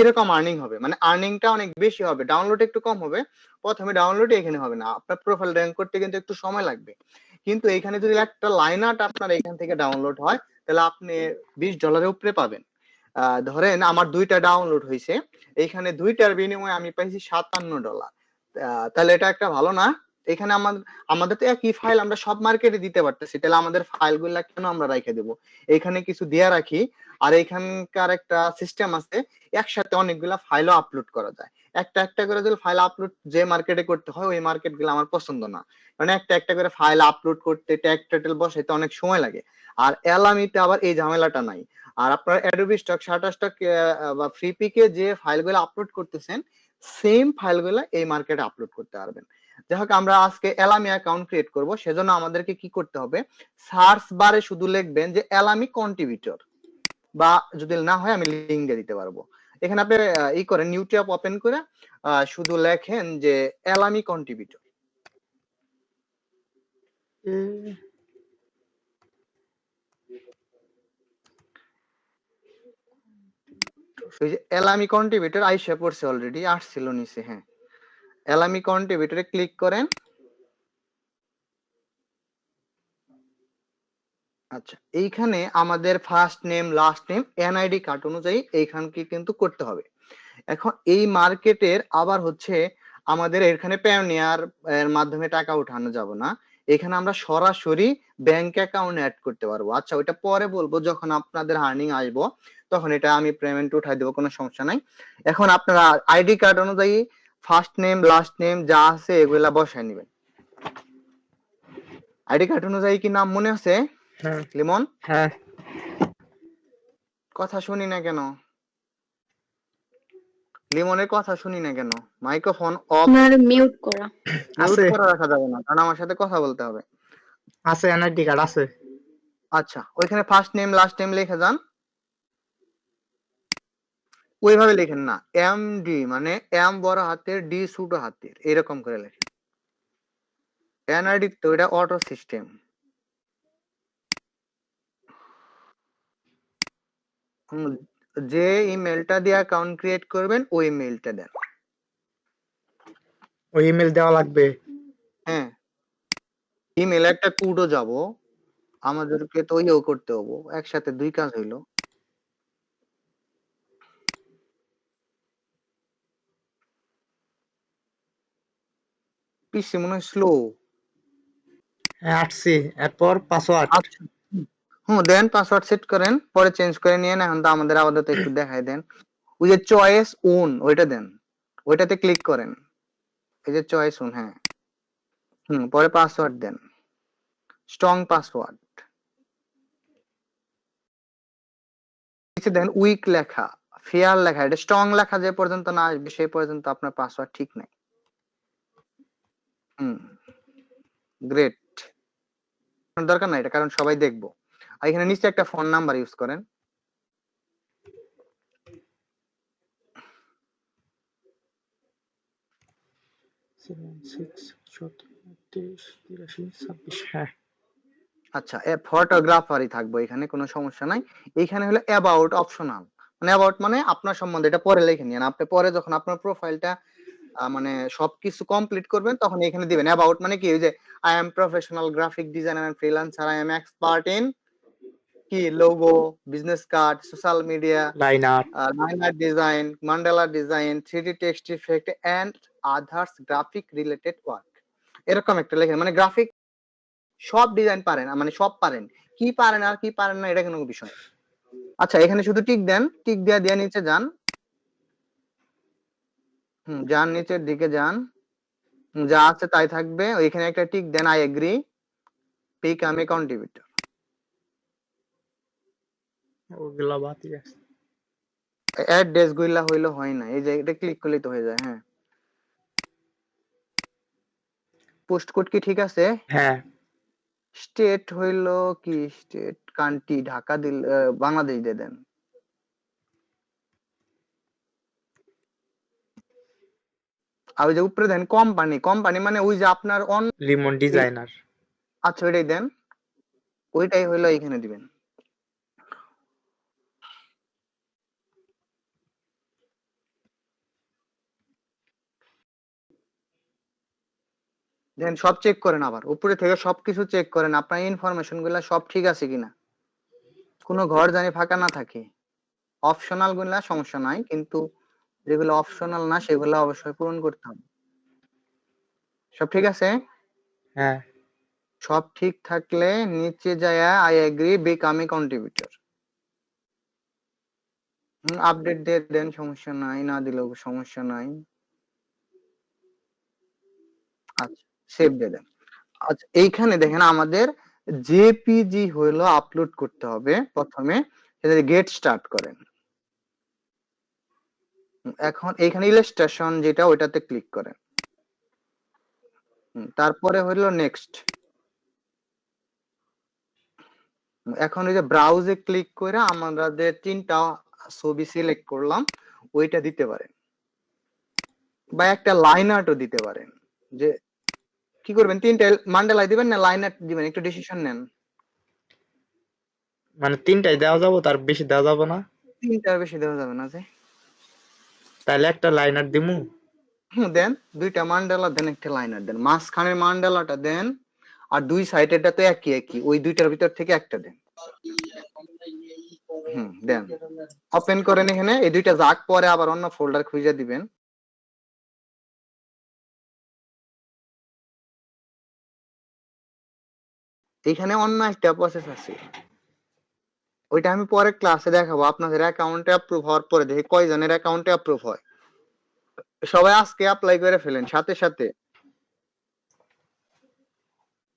এরকম আর্নিং হবে। মানে আর্নিংটা অনেক বেশি হবে। ডাউনলোড একটু কম হবে। প্রথমে ডাউনলোড এখানে হবে না। আপনার প্রোফাইল র্যাঙ্ক করতে কিন্তু একটু সময় লাগবে। কিন্তু এখানে যদি একটা লাইন আর্ট আপনার এখান থেকে ডাউনলোড হয়, তাহলে আপনি বিশ ডলারের উপরে পাবেন। ধরেন আমার দুইটা ডাউনলোড হয়েছে এইখানে দুইটার বিনিময়ে আমি পাইছি সাতান্ন ডলার তাহলে এটা একটা ভালো না? এখানে আমাদের আমাদের তো একই ফাইল আমরা সব মার্কেটে দিতে পারতেছি। তাহলে আমাদের ফাইলগুলা কেন আমরা রেখে দেবো? এখানে কিছু দেয়া রাখি। আর এখানকার একটা সিস্টেম আছে, একসাথে অনেকগুলা ফাইলও আপলোড করা যায়। একটা একটা করে যদি ফাইল আপলোড যে মার্কেটে করতে হয়, ওই মার্কেটগুলো আমার পছন্দ না। মানে একটা একটা করে ফাইল আপলোড করতে ট্যাগ টাইটেল বসাইতে অনেক সময় লাগে। আর এলামিতে আবার এই ঝামেলাটা নাই। আর আপনার অ্যাডোবি স্টক শাটার স্টক বা ফ্রি পিকে যে ফাইলগুলো আপলোড করতেছেন সেম ফাইলগুলো এই মার্কেটে আপলোড করতে পারবেন। যাই হোক, আমরা আজকে এলামি অ্যাকাউন্ট ক্রিয়েট করব। সেজন্য আমাদেরকে কি করতে হবে? সার্চ বারে শুধু লিখবেন যে এলামি কন্ট্রিবিউটর বা যদি না হয় আমি লিঙ্ক দিয়ে দিতে পারব। এখানে আপনি ই করেন নিউ ট্যাব ওপেন করে শুধু লেখেন যে এলামি কন্ট্রিবিউটর এলামি কন্ট্রিবিউটর আইসা পড়ছে অলরেডি আসছিল নিচে হ্যাঁ। এলামি কন্ট্রিবিউটরে ক্লিক করেন। আচ্ছা এইখানে আমাদের first name last name NID card অনুযায়ী এইখানকে কিন্তু করতে হবে। এখন এই মার্কেটের আবার হচ্ছে আমাদের এখানে প্যানিয়ার এর মাধ্যমে টাকা উঠানো যাব না। এখানে আমরা সরাসরি ব্যাংক অ্যাকাউন্ট অ্যাড করতে পারব। আচ্ছা ওইটা পরে বলব, যখন আপনাদের আর্নিং আসব, তখন এটা আমি পেমেন্ট উঠাই দেবো, কোনো সমস্যা নাই। এখন আপনারা আইডি কার্ড অনুযায়ী ফার্স্ট নেম লাস্ট নেম যা আছে এগুলা বসায় নেবেন। আইডি কার্ড অনুযায়ী কি নাম মনে আছে? হ্যাঁ। লিমন? হ্যাঁ। কথা শুনি না কেন? লিমনের কথা শুনি না কেন? মাইক্রোফোন অফ আপনার মিউট করা। আছে। করে রাখা যাবে না কারণ আমার সাথে কথা বলতে হবে। আছে এনআইডি কার্ড আছে। আচ্ছা ওইখানে ফার্স্ট নেম লাস্ট নেম লিখে যান। ওইভাবে লেখেন না। এম ডি মানে এম বড় হাতের ডি ছোট হাতের এরকম করে লেখেন। এনআইডি তো এটা অটো সিস্টেম যে ইমেলটা দিয়ে অ্যাকাউন্ট ক্রিয়েট করবেন ওই ইমেলটা দেন। ওই ইমেল দেওয়া লাগবে। হ্যাঁ। ইমেল একটা কোডও যাব। আমাদেরকে তো ইয়েও করতে হব। একসাথে দুই কাজ হইল। পিসি মনে হয় স্লো হ্যাঁ আসছি এরপর পাসওয়ার্ড হুম দেন পাসওয়ার্ড সেট করেন পরে চেঞ্জ করে নিয়ে এখন তো আমাদের আপাতত একটু দেখাই দেন। ওই যে চয়েস ওন ওইটা দেন। ওইটাতে ক্লিক করেন। এই যে চয়েস ওন হ্যাঁ। হুম পরে পাসওয়ার্ড দেন। স্ট্রং পাসওয়ার্ড নিচে দেন উইক লেখা ফেয়ার লেখা। এটা স্ট্রং লেখা যে পর্যন্ত না আসবে সেই পর্যন্ত আপনার পাসওয়ার্ড ঠিক নাই। হুম গ্রেট দরকার নাই এটা কারণ সবাই দেখব। আর এখানে নিচে একটা ফোন নাম্বার ইউজ করেন। হ্যাঁ। আচ্ছা ফটোগ্রাফারই থাকব এখানে কোনো সমস্যা নাই। এখানে হলো অ্যাবাউট অপশনাল মানে অ্যাবাউট মানে আপনার সম্বন্ধে এটা পরে লিখে নিন আপনি পরে যখন আপনার প্রোফাইলটা মানে সবকিছু কমপ্লিট করবেন তখন এখানে দিবেন। অ্যাবাউট মানে কি? যে I am professional graphic designer and freelancer I am expert in কি? Logo business card social media line art liner design mandala design three text effect and others graphic related work এরকম একটা লেখেন। মানে graphic সব design পারেন মানে সব পারেন। কি পারেন আর কি পারেন না এটা কোনো বিষয় আচ্ছা এখানে শুধু টিক দেন। টিক দেয়া দিয়ে নিচে যান। হুম যান নিচের দিকে যান। যা আছে তাই থাকবে। ওইখানে একটা টিক দেন আই এগ্রি। পিক আমি কন্ট্রিবিউটর। ওগুলা বাতি আছে অ্যাড্রেসগুলা হইল হয় না। এই যে এটা ক্লিক করলেই তো হয়ে যায় হ্যাঁ। পোস্ট কোড কি ঠিক আছে? হ্যাঁ। স্টেট হইল কি? স্টেট কান্ট্রি ঢাকা দিল বাংলাদেশ দিয়ে দেন। আর ওই যে উপরে দেন কোম্পানি কোম্পানি মানে ওই যে আপনার অন লিমন ডিজাইনার। আচ্ছা ওইটাই দেন। ওইটাই হলো এখানে দিবেন। দেন সব চেক করেন আবার। উপরে থেকে সবকিছু চেক করেন আপনার ইনফরমেশনগুলা সব ঠিক আছে কিনা? কোনো ঘর জানি ফাঁকা না থাকে। অপশনালগুলা সমস্যা নাই কিন্তু যেগুলো অপশনাল না সেগুলো অবশ্যই পূরণ করতে হবে। সব ঠিক আছে? হ্যাঁ। সব ঠিক থাকলে নিচে যায় I agree become a contributor update দিয়ে দেন সমস্যা নাই না দিলেও সমস্যা নাই। আচ্ছা সেভ দিয়ে দেন। আচ্ছা এইখানে দেখেন আমাদের জেপিজি হলো আপলোড করতে হবে প্রথমে। গেট স্টার্ট করেন। এখন এইখানে ইলাস্ট্রেশন যেটা ওইটাতে ক্লিক করেন। তারপরে হলো নেক্সট এখন ওই যে ব্রাউজে ক্লিক করে আমাদের তিনটা ছবি সিলেক্ট করলাম ওইটা দিতে পারেন। বা একটা লাইন আর্টও দিতে পারেন যে কি করবেন? তিনটা মান্ডালাই দিবেন না লাইন আর্ট দিবেন? একটু ডিসিশন নেন। মানে তিনটাই দেওয়া যাব তার বেশি দেওয়া যাব না? তিনটার বেশি দেওয়া যাবে না যে। তাহলে একটা লাইনার দিমু। হুম, দেন। দুইটা মান্ডালা দেন একটা লাইনার দেন। মাঝখানের মান্ডালাটা দেন, আর দুই সাইডেরটা তো একই একই। ওই দুইটার ভিতর থেকে একটা দেন। হুম, দেন। ওপেন করেন এখানে। এই দুইটা যাক, পরে আবার অন্য ফোল্ডার খুঁজে দিবেন। এখানে অন্য একটা প্রসেস আছে। ওইটা আমি পরে ক্লাসে দেখাবো। আপনাদের অ্যাকাউন্টে অ্যাপ্রুভ হওয়ার পরে দেখি কয়জনের অ্যাকাউন্টে অ্যাপ্রুভ হয়। সবাই আজকে অ্যাপ্লাই করে ফেলেন সাথে সাথে।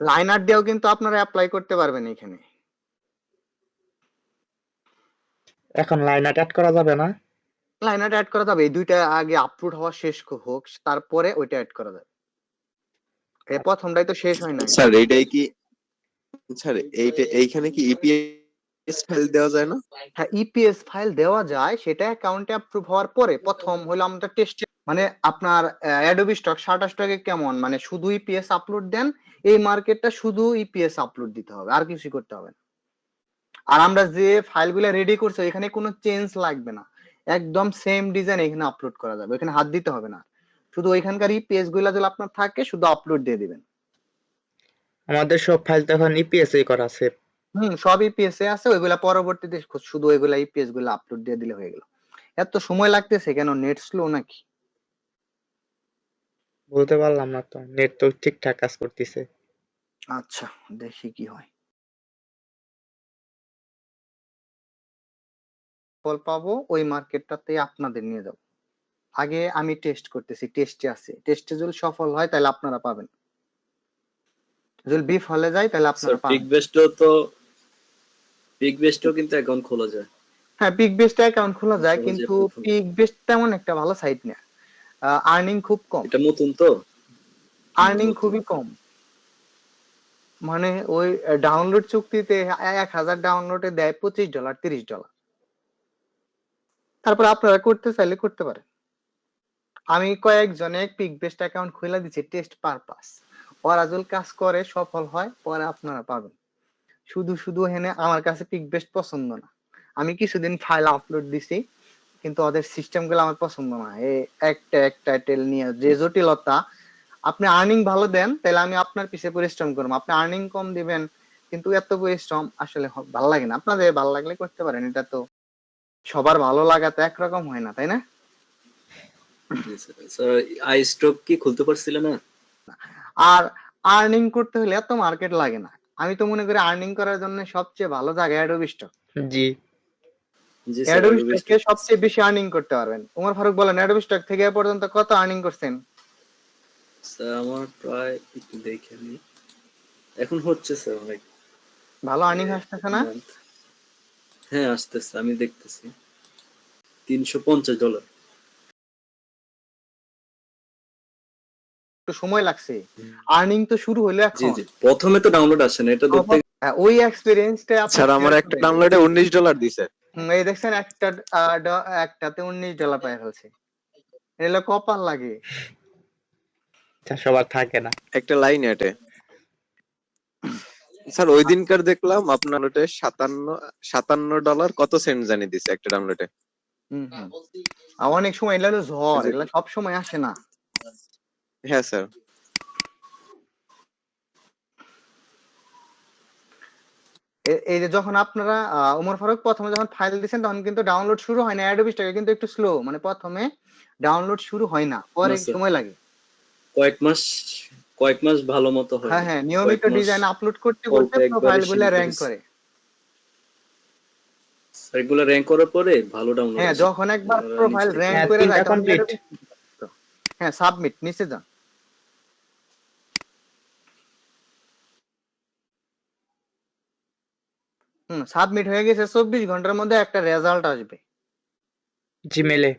লাইনার দিয়েও কিন্তু আপনারা অ্যাপ্লাই করতে পারবেন এখানে। এখন লাইনার অ্যাড করা যাবে না? লাইনার অ্যাড করা যাবে। এই দুইটা আগে আপলোড হওয়া শেষ হোক তারপরে ওইটা অ্যাড করা যাবে। এই প্রথমটাই তো শেষ হয় না স্যার এইটাই কি স্যার এইটা এইখানে কি ইপিএস ফাইল দেওয়া যায় না? হ্যাঁ ইপিএস ফাইল দেওয়া যায় সেটা অ্যাকাউন্টে অ্যাপ্রুভ হওয়ার পরে প্রথম হলো আমাদের টেস্ট মানে আপনার অ্যাডোবি স্টক শাটার স্টকে কেমন? মানে শুধু ইপিএস আপলোড দেন এই মার্কেটটা শুধু ইপিএস আপলোড দিতে হবে আর কিছু করতে হবে না। আর আমরা যে ফাইলগুলো রেডি করছি এখানে কোনো চেঞ্জ লাগবে না। একদম সেম ডিজাইন এখানে আপলোড করা যাবে এখানে হাত দিতে হবে না। শুধু ওইখানকার ইপিএসগুলা যদি আপনার থাকে শুধু আপলোড দিয়ে দিবেন। আমাদের সব ফাইল তো এখন ইপিএস এই করা আছে। হুম সব ইপিএস এ আছে ওইগুলা পরবর্তীতে শুধু ওইগুলা ইপিএসগুলো আপলোড দিয়ে দিলে হয়ে গেল। এত সময় লাগতেছে কেন? নেট স্লো নাকি? বলতে পারলাম না তো নেট তো ঠিকঠাক কাজ করতেছে। আচ্ছা দেখি কি হয়। ফল পাবো ওই মার্কেটটাতে আপনাদের নিয়ে যাব। আগে আমি টেস্ট করতেছি টেস্টে আছে। টেস্টে যদি সফল হয় তাহলে আপনারা পাবেন। যদি বিফলে যায় তাহলে স্যার আপনারা পাবেন। বেস্টও তো পিক বেস্টও কিন্তু অ্যাকাউন্ট খোলা যায়। হ্যাঁ পিক বেস্টে অ্যাকাউন্ট খোলা যায় কিন্তু পিক বেস্ট তেমন একটা ভালো সাইট না। আর্নিং খুব কম। এটা নতুন তো? আর্নিং খুবই কম। মানে ওই ডাউনলোড চুক্তিতে এক হাজার ডাউনলোডে দেয় পঁচিশ ডলার তিরিশ ডলার তারপর আপনারা করতে চাইলে করতে পারেন। আমি কয়েকজনে পিক বেস্ট অ্যাকাউন্ট খুলে দিচ্ছি টেস্ট পারপাস ওরা কাজ করে সফল হয় পরে আপনারা পাবেন। শুধু শুধু হেনে আমার কাছে পিক বেস্ট পছন্দ না। আমি কিছুদিন ফাইল আপলোড দিছি কিন্তু ওদের সিস্টেমগুলো আমার পছন্দ না। একটা এক টাইটেল নিয়ে যে জটিলতা আপনি আর্নিং ভালো দেন তাহলে আমি আপনার পিছে পরিশ্রম করব। আপনি আর্নিং কম দিবেন কিন্তু এত পরিশ্রম আসলে ভালো লাগে না। আপনাদের ভালো লাগলে করতে পারেন এটা তো সবার ভালো লাগা তো একরকম হয় না তাই না? আই স্টক কি খুলতে পারছিল না? আর আর্নিং করতে হলে এত মার্কেট লাগে না। আমি তো মনে করি আর্নিং করার জন্য সবচেয়ে ভালো জায়গা অ্যাডোবি স্টক জি। অ্যাডোবি স্টকে সবচেয়ে বেশি আর্নিং করতে পারবেন। উমর ফারুক বলেন অ্যাডোবি স্টক থেকে পর্যন্ত কত আর্নিং করছেন? স্যার আমার প্রায় একটু দেখে নি এখন হচ্ছে স্যার অনেক ভালো আর্নিং আসতেছে না? হ্যাঁ আসতেছে আমি দেখতেছি। তিনশো পঞ্চাশ ডলার একটু সময় লাগছে। আর্নিং তো শুরু হলো এখন। জি। প্রথমে তো ডাউনলোড আসে না এটা ধরতে হ্যাঁ, ওই এক্সপেরিয়েন্সটা স্যার আমার একটা ডাউনলোডে উনিশ ডলার দিছে। এই দেখছেন একটা একটাতে উনিশ ডলার পায় ফেলছে। এগুলো কপাল লাগে। তা সবার থাকে না। একটা লাইন এটে। স্যার ওই দিনকার দেখলাম আপনার ওটা সাতান্ন সাতান্ন ডলার কত সেন্ট জানি দিছে একটা ডাউনলোডে হুম, হুম। আর অনেক সময় এগুলো ঝড় এগুলো সব সময় আসে না। হ্যাঁ স্যার। এই যে যখন আপনারা উমর ফারুক প্রথমে যখন ফাইল দিচ্ছেন তখন কিন্তু ডাউনলোড শুরু হয় না। অ্যাডোবি স্টকে কিন্তু একটু স্লো মানে প্রথমে ডাউনলোড শুরু হয় না। পরে সময় লাগে। কয়েক মাস কয়েক মাস ভালো মতো হয়। হ্যাঁ হ্যাঁ নিয়মিত ডিজাইন আপলোড করতে করতে প্রোফাইলগুলো র‍্যাঙ্ক করে। রেগুলার র‍্যাঙ্ক করার পরে ভালো ডাউনলোড হ্যাঁ যখন একবার প্রোফাইল র‍্যাঙ্ক করে যায় তখন হ্যাঁ সাবমিট নিচে যান। হুম সাবমিট হয়ে গেছে চব্বিশ ঘণ্টার মধ্যে একটা রেজাল্ট আসবে। জিমেলে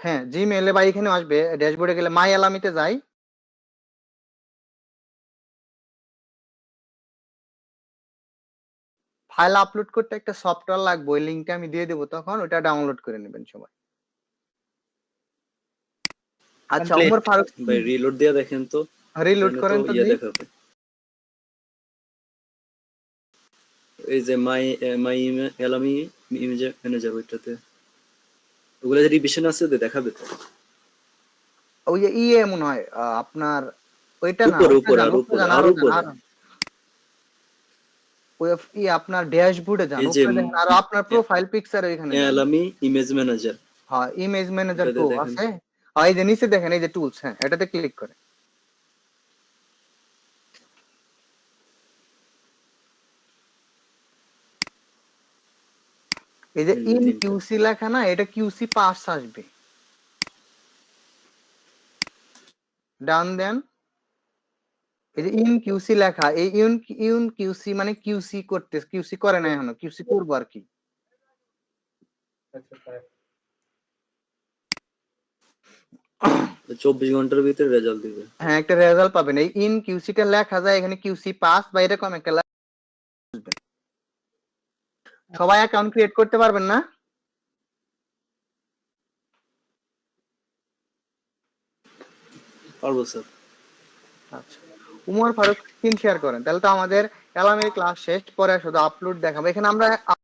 হ্যাঁ জিমেলে বা এখানে আসবে ড্যাশবোর্ডে গেলে মাই অ্যালামিতে যাই। ফাইল আপলোড করতে একটা সফটওয়্যার লাগবে ওই লিঙ্কটা আমি দিয়ে দেবো তখন ওটা ডাউনলোড করে নেবেন সবাই। আচ্ছা. উমর ফারুক ভাই রিলোড দিয়ে দেখেন তো। রিলোড করেন তো তো এই যে মাই মাই এলামি ইমেজ ম্যানেজার ওইটাতে ওগুলা যে রিভিশন আছে ওদের দেখাবে তো ওই যে ইয়ে মনে হয় আপনার ওইটা না উপরে, উপরে, আরও উপরে আরও। ওই ই আপনার ড্যাশবোর্ডে যান আর আপনার প্রোফাইল পিকচার যান। এলামি ইমেজ ম্যানেজার হ্যাঁ ইমেজ ম্যানেজার দেখেন। আছে হ্যাঁ এই যে নিচে দেখেন এই যে টুলস হ্যাঁ এটাতে ক্লিক করে এই যে ইন কিউসি লেখা না এটা কিউসি পাস আসবে। ডান দেন এই যে ইন কিউসি লেখা এই ইউন ইউন কিউসি মানে কিউসি করতে কিউসি করে না এখনও কিউসি করব আর কি। চব্বিশ ঘণ্টার ভিতরে রেজাল্ট দিবে। হ্যাঁ একটা রেজাল্ট পাবেন। এই ইন কিউসিটা লেখা যায় এখানে কিউসি পাস বা এরকম একটা। সবাই অ্যাকাউন্ট ক্রিয়েট করতে পারবেন না? পারব স্যার আচ্ছা। উমর ফারুক স্ক্রিন শেয়ার করেন। তাহলে তো আমাদের এলামের ক্লাস শেষ পরে শুধু আপলোড দেখাবো। এখানে আমরা